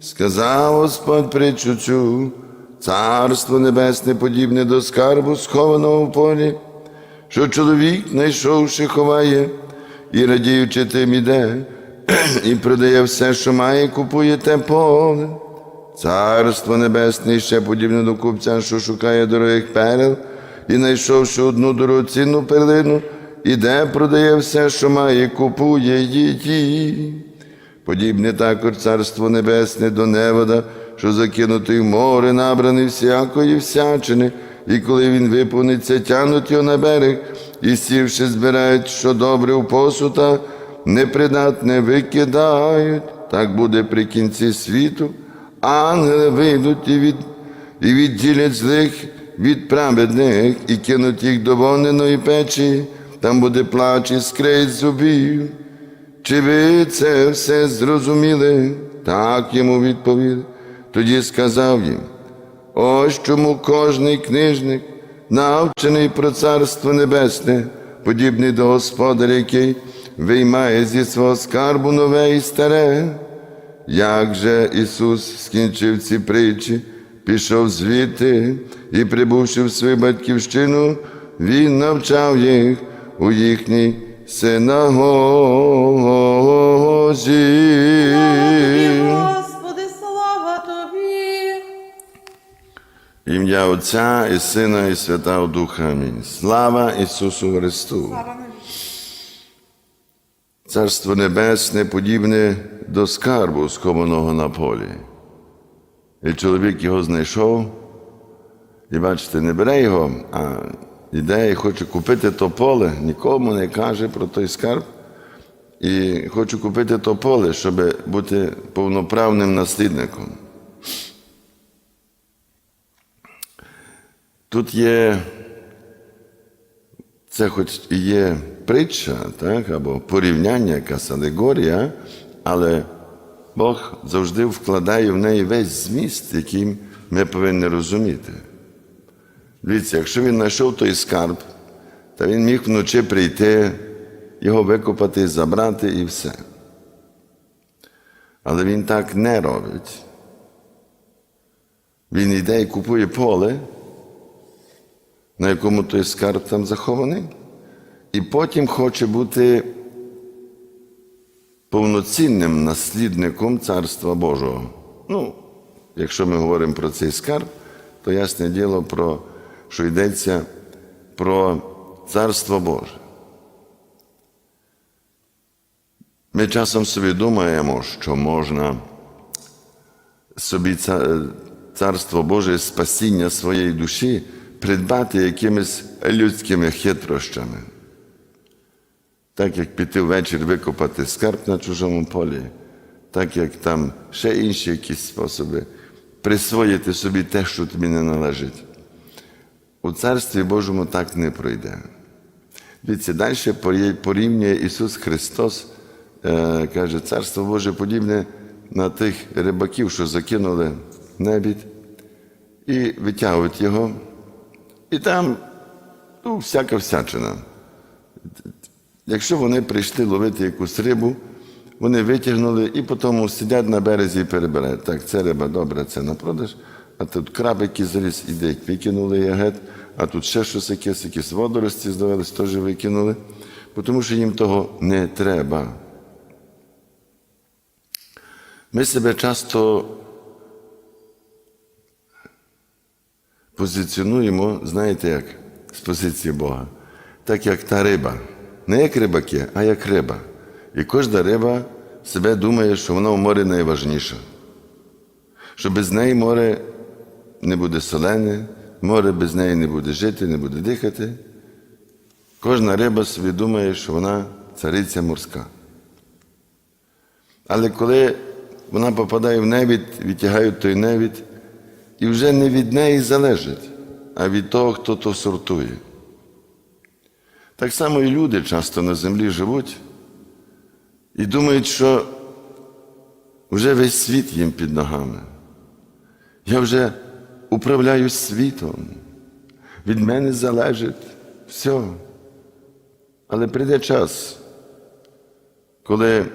сказав Господь притчу цю, царство небесне подібне до скарбу, схованого в полі, що чоловік, знайшовши, ховає, і радіючи тим іде, і продає все, що має, купує те поле. Царство небесне ще подібне до купця, що шукає дорогих перел, і знайшовши одну дорогоцінну перлину, іде, продає все, що має, купує її. Подібне також царство небесне до невода, що закинутий в море, набраний всякої всячини, і коли він виповниться, тянуть його на берег, і сівши, збирають, що добре в посута, непридатне викидають. Так буде при кінці світу. Ангели вийдуть і, від, і відділять злих від праведних, і кинуть їх до вогненої печі, там буде плач і скрить зубів. Чи ви це все зрозуміли? Так йому відповіли. Тоді сказав їм: ось чому кожний книжник, навчений про Царство Небесне, подібний до Господаря, який виймає зі свого скарбу нове і старе. Як же Ісус скінчив ці притчі, пішов звідти і, прибувши в свою батьківщину, Він навчав їх у їхній синагозі. Господи, слава Тобі. Ім'я Отця і Сина, і Святого Духа. Амінь. Слава Ісусу Христу! Царство Небесне подібне до скарбу, схованого на полі. І чоловік його знайшов, і бачите, не бере його, а йде і хоче купити то поле, нікому не каже про той скарб. І хочу купити то поле, щоб бути повноправним наслідником. Тут є, це хоч і є притча, так, або порівняння, якась алегорія, але Бог завжди вкладає в неї весь зміст, який ми повинні розуміти. Дивіться, якщо він знайшов той скарб, то він міг вночі прийти, його викопати, забрати і все. Але він так не робить. Він йде і купує поле, на якому той скарб там захований, і потім хоче бути повноцінним наслідником Царства Божого. Ну, якщо ми говоримо про цей скарб, то ясне діло, про, що йдеться про Царство Боже. Ми часом собі думаємо, що можна собі царство Боже, спасіння своєї душі придбати якимись людськими хитрощами. Так як піти ввечері викопати скарб на чужому полі, так як там ще інші якісь способи присвоїти собі те, що тобі не належить. У Царстві Божому так не пройде. Дивіться, далі порівнює Ісус Христос, е, каже, Царство Боже подібне на тих рибаків, що закинули небідь, і витягують його, і там ну, всяка всячина. Якщо вони прийшли ловити якусь рибу, вони витягнули і потім сидять на березі і перебирають. Так, це риба добре, це на продаж, а тут краб, який заліз, ідуть, викинули ягет, а тут ще щось якесь, якісь водорості здавалось, теж викинули, тому що їм того не треба. Ми себе часто позиціонуємо, знаєте як, з позиції Бога, так як та риба. Не як рибаки, а як риба. І кожна риба себе думає, що вона в морі найважніша. Що без неї море не буде солене, море без неї не буде жити, не буде дихати. Кожна риба собі думає, що вона цариця морська. Але коли вона попадає в невід, відтягають той невід, і вже не від неї залежить, а від того, хто то сортує. Так само і люди часто на землі живуть і думають, що вже весь світ їм під ногами. Я вже управляю світом, від мене залежить все. Але прийде час, коли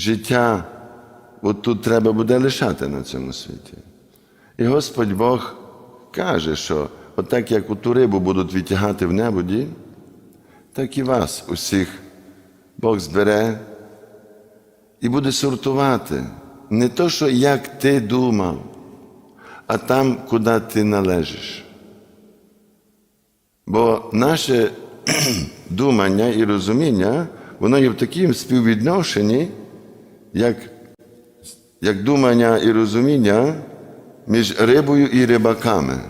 життя от тут треба буде лишати на цьому світі. І Господь Бог каже, що отак як ту рибу будуть відтягати в небоді, так і вас усіх Бог збере і буде сортувати. Не то, що як ти думав, а там, куди ти належиш. Бо наше думання і розуміння, воно є в такому співвідношенні, як, як думання і розуміння між рибою і рибаками.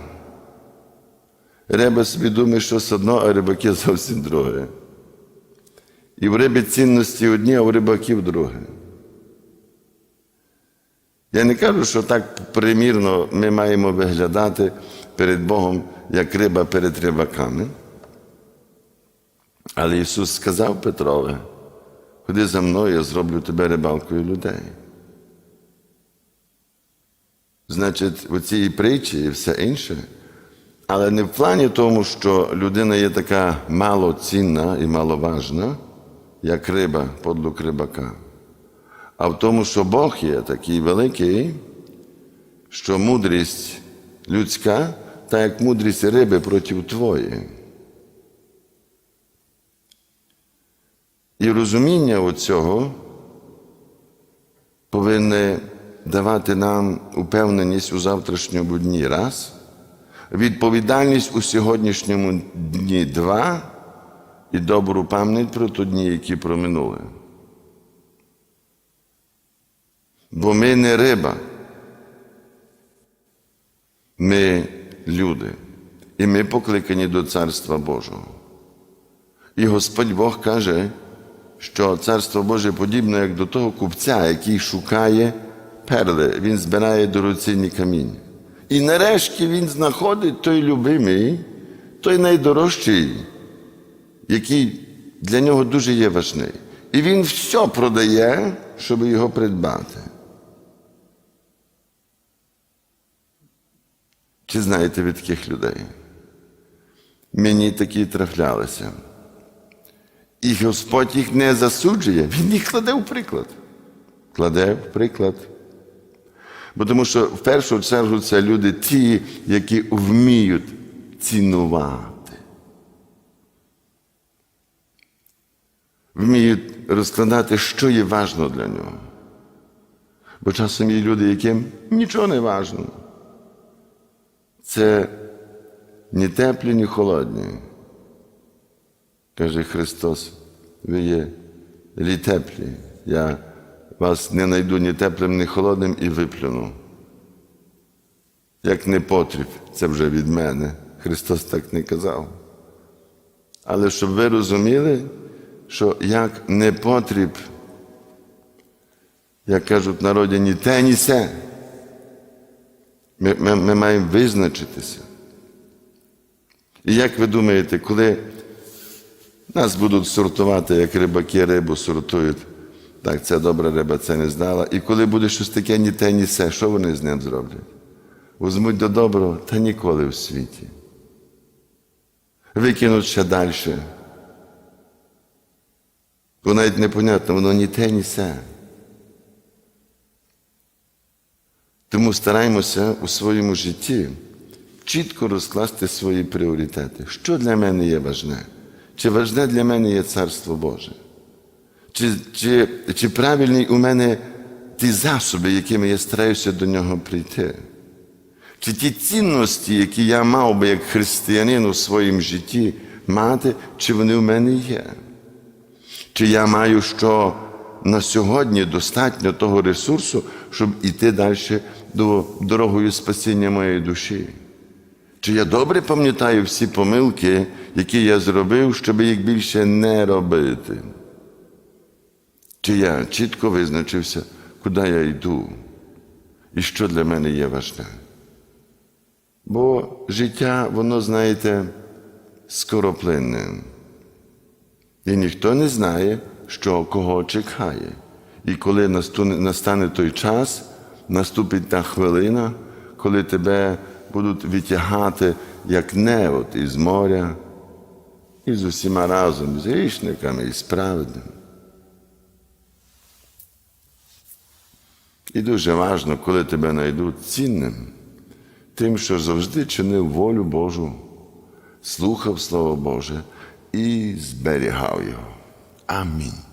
Риба собі думає, щось одно, а рибаки зовсім друге. І в рибі цінності одні, а в рибаків друге. Я не кажу, що так примірно ми маємо виглядати перед Богом, як риба перед рибаками. Але Ісус сказав Петрове, ходи за мною, я зроблю тебе рибалкою людей. Значить, у цій притчі і все інше, але не в плані тому, що людина є така малоцінна і маловажна, як риба, подлук рибака, а в тому, що Бог є такий великий, що мудрість людська, та як мудрість риби проти твоєї. І розуміння оцього повинне давати нам упевненість у завтрашньому дні. Раз, відповідальність у сьогоднішньому дні. Два. І добру пам'ять про ті дні, які проминули. Бо ми не риба, ми люди, і ми покликані до Царства Божого. І Господь Бог каже, що Царство Боже подібне, як до того купця, який шукає перли, він збирає дорогоцінні каміння. І нарешті він знаходить той любимий, той найдорожчий, який для нього дуже є важний. І він все продає, щоб його придбати. Чи знаєте ви таких людей? Мені такі трафлялися. І Господь їх не засуджує, Він їх кладе в приклад. Кладе в приклад. Бо тому що в першу чергу це люди ті, які вміють цінувати. Вміють розкладати, що є важно для нього. Бо часом є люди, яким нічого не важно. Це ні теплі, ні холодні. Каже Христос, ви є лі теплі. Я вас не найду ні теплим, ні холодним і виплюну. Як не потріб, це вже від мене. Христос так не казав. Але щоб ви розуміли, що як не потріб, як кажуть в народі, ні те, ні се. Ми, ми, ми маємо визначитися. І як ви думаєте, коли нас будуть сортувати, як рибаки рибу сортують, так, це добра риба, це не знала. І коли буде щось таке, ні те, ні се, що вони з ним зроблять? Возьмуть до доброго та ніколи в світі. Викинуть ще далі. Бо навіть непонятно, воно ні те, ні се. Тому стараємося у своєму житті чітко розкласти свої пріоритети. Що для мене є важне? Чи важне для мене є Царство Боже? Чи, чи, чи правильні у мене ті засоби, якими я стараюся до нього прийти? Чи ті цінності, які я мав би як християнин у своєму житті мати, чи вони в мене є? Чи я маю що на сьогодні достатньо того ресурсу, щоб іти далі до дорогою спасіння моєї душі? Чи я добре пам'ятаю всі помилки, які я зробив, щоб їх більше не робити? Чи я чітко визначився, куди я йду і що для мене є важне? Бо життя, воно, знаєте, скороплинне. І ніхто не знає, що кого чекає. І коли настане той час, наступить та хвилина, коли тебе будуть витягати як невод із моря, і з усіма разом, з грішниками і з праведними. І дуже важливо, коли тебе знайдуть цінним, тим, що завжди чинив волю Божу, слухав Слово Боже і зберігав його. Амінь.